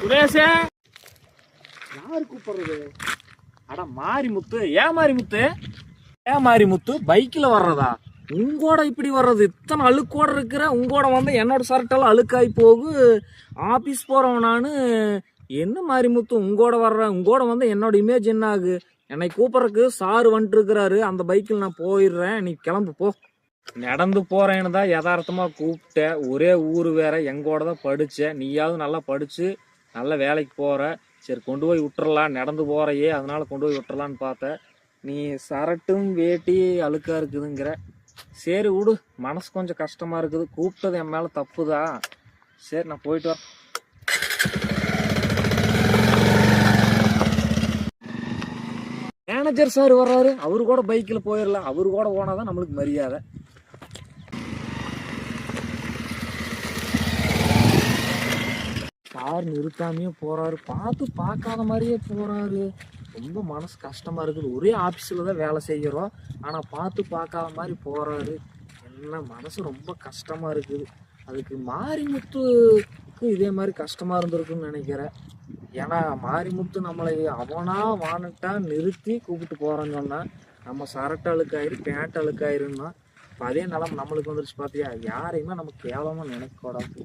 சுரேஷே. யாரு கூப்பிடுறது? அட மாரிமுத்து ஏன் மாரிமுத்து ஏன் மாரிமுத்து பைக்கில் வர்றதா? உங்கோட இப்படி வர்றது? இத்தனை அழுக்கோட இருக்கிற உங்கோட வந்து என்னோட ஷர்ட்டெல்லாம் அழுக்காகி போகு. ஆஃபீஸ் நான். என்ன மாரிமுத்து உங்கோட வர்றேன் உங்கோட வந்து என்னோட இமேஜ் என்ன ஆகு என்னை கூப்பிட்றதுக்கு சார் வந்துட்டு இருக்கிறாரு. அந்த பைக்கில் நான் போயிடுறேன். நீ கிளம்பு போ. நடந்து போறேன்னு தான் யதார்த்தமா கூப்பிட்ட ஒரே ஊர் வேற எங்கோட தான் படிச்ச. நீயாவது நல்லா படிச்சு நல்ல வேலைக்கு போற. சரி கொண்டு போய் விட்டுறலாம். நடந்து போறையே அதனால கொண்டு போய் விட்டுறலான்னு பார்த்தேன். நீ சரட்டும் வேட்டி அழுக்கா இருக்குதுங்கிற. சரி விடு மனசு கொஞ்சம் கஷ்டமா இருக்குது. கூப்பிட்டது என் மேல தப்புதா? சரி நான் போயிட்டு வரேன். மேனேஜர் சார் வர்றாரு. அவரு கூட பைக்கில் போயிடலாம் அவரு கூட போனாதான் நம்மளுக்கு மரியாதை. கார் நிறுத்தாமையே போகிறாரு பார்த்து பார்க்காத மாதிரியே போகிறாரு ரொம்ப மனசு கஷ்டமாக இருக்குது. ஒரே ஆஃபீஸில் தான் வேலை செய்கிறோம் ஆனால் பார்த்து பார்க்காத மாதிரி போகிறாரு என்ன மனசு ரொம்ப கஷ்டமாக இருக்குது. அதுக்கு மாரிமுத்துக்கு இதே மாதிரி கஷ்டமாக இருந்திருக்குன்னு நினைக்கிறேன். ஏன்னா மாரிமுத்து நம்மளை அவனாக வானிட்டா நிறுத்தி கூப்பிட்டு போறான்னு சொன்னால் நம்ம சரட்டு அழுக்காயிரு பேண்ட் அழுக்காயிருன்னா இப்போ அதே நிலம் நம்மளுக்கு வந்துருச்சு பார்த்தியா யாரையுமே நம்ம கேவலமாக நினைக்கக்கூடாது.